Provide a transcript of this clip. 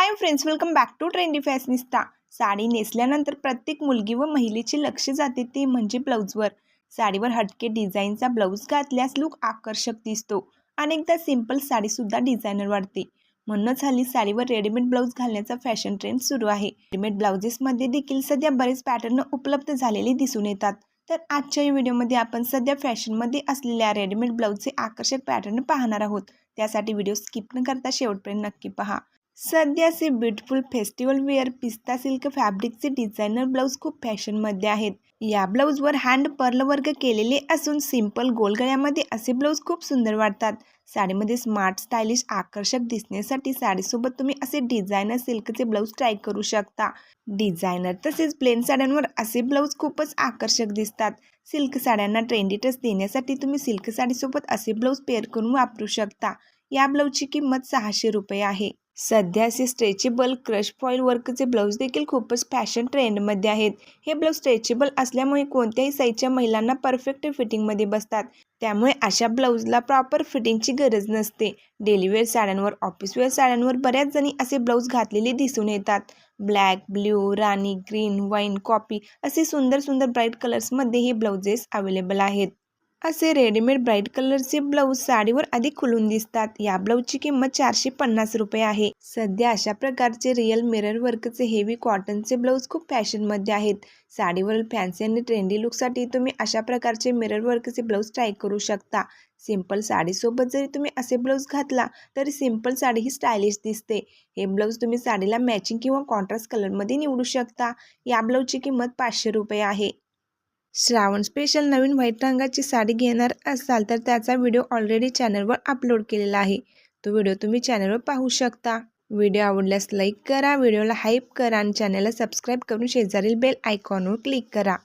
Hi friends welcome back to trendy fashionista sari नेसल्यानंतर प्रत्येक मुलगी व महिलेचे लक्ष जाते ते म्हणजे ब्लाऊजवर साडीवर हटके डिझाईनचा ब्लाऊज घातल्यास लुक आकर्षक दिसतो. अनेकदा सिंपल साडीसुद्धा डिझायनर वाढते. म्हणूनच हल्ली साडीवर रेडीमेड ब्लाऊज घालण्याचा फॅशन ट्रेंड सुरू आहे. रेडीमेड ब्लाउजेसमध्ये देखील सध्या बरेच पॅटर्न उपलब्ध झालेले दिसून येतात. तर आजच्या या व्हिडिओमध्ये आपण सध्या फॅशनमध्ये असलेल्या रेडीमेड ब्लाऊजचे आकर्षक पॅटर्न पाहणार आहोत. त्यासाठी व्हिडिओ स्किप न करता शेवटपर्यंत नक्की पहा. सध्या असे ब्युटिफुल फेस्टिवल वेअर पिस्ता सिल्क फॅब्रिकचे डिझायनर ब्लाऊज खूप फॅशनमध्ये आहेत. या ब्लाऊजवर हँड पर्ल वर्क केलेले असून सिंपल गोलगळ्यामध्ये असे ब्लाऊज खूप सुंदर वाटतात. साडीमध्ये स्मार्ट स्टायलिश आकर्षक दिसण्यासाठी साडीसोबत तुम्ही असे डिझायनर सिल्कचे ब्लाऊज ट्राय करू शकता. डिझायनर तसेच प्लेन साड्यांवर असे ब्लाऊज खूपच आकर्षक दिसतात. सिल्क साड्यांना ट्रेंडी टच देण्यासाठी तुम्ही सिल्क साडीसोबत असे ब्लाऊज पेअर करून वापरू शकता. या ब्लाऊजची किंमत सहाशे रुपये आहे. सध्या असे स्ट्रेचेबल क्रश फॉईल वर्कचे ब्लाऊज देखील खूपच फॅशन ट्रेंडमध्ये आहेत. हे ब्लाऊज स्ट्रेचेबल असल्यामुळे कोणत्याही साईजच्या महिलांना परफेक्ट फिटिंगमध्ये बसतात. त्यामुळे अशा ब्लाऊजला प्रॉपर फिटिंगची गरज नसते. डेलीवेअर साड्यांवर ऑफिसवेअर साड्यांवर बऱ्याच जणी असे ब्लाऊज घातलेले दिसून येतात. ब्लॅक ब्ल्यू राणी ग्रीन वाईन कॉपी असे सुंदर सुंदर ब्राईट कलर्समध्ये हे ब्लाउजेस अवेलेबल आहेत. असे रेडीमेड ब्राईट कलरचे ब्लाऊज साडीवर अधिक खुलून दिसतात. या ब्लाऊजची किंमत चारशे पन्नास रुपये आहे. सध्या अशा प्रकारचे रिअल मिरर वर्कचे हेवी कॉटनचे ब्लाऊज खूप फॅशनमध्ये आहेत. साडीवरील फॅन्सी आणि ट्रेंडी लुकसाठी तुम्ही अशा प्रकारचे मिरर वर्कचे ब्लाऊज ट्राय करू शकता. सिंपल साडीसोबत जरी तुम्ही असे ब्लाऊज घातला तरी सिंपल साडी ही स्टायलिश दिसते. हे ब्लाऊज तुम्ही साडीला मॅचिंग किंवा कॉन्ट्रास्ट कलरमध्ये निवडू शकता. या ब्लाऊजची किंमत पाचशे रुपये आहे. श्रावण स्पेशल नवीन व्हाईट रंगाची साडी घेणार असाल तर त्याचा व्हिडिओ ऑलरेडी चॅनलवर अपलोड केलेला आहे. तो व्हिडिओ तुम्ही चॅनलवर पाहू शकता. व्हिडिओ आवडल्यास लाईक करा व्हिडिओला हाईप करा आणि चॅनलला सबस्क्राईब करून शेजारील बेल आयकॉनवर क्लिक करा.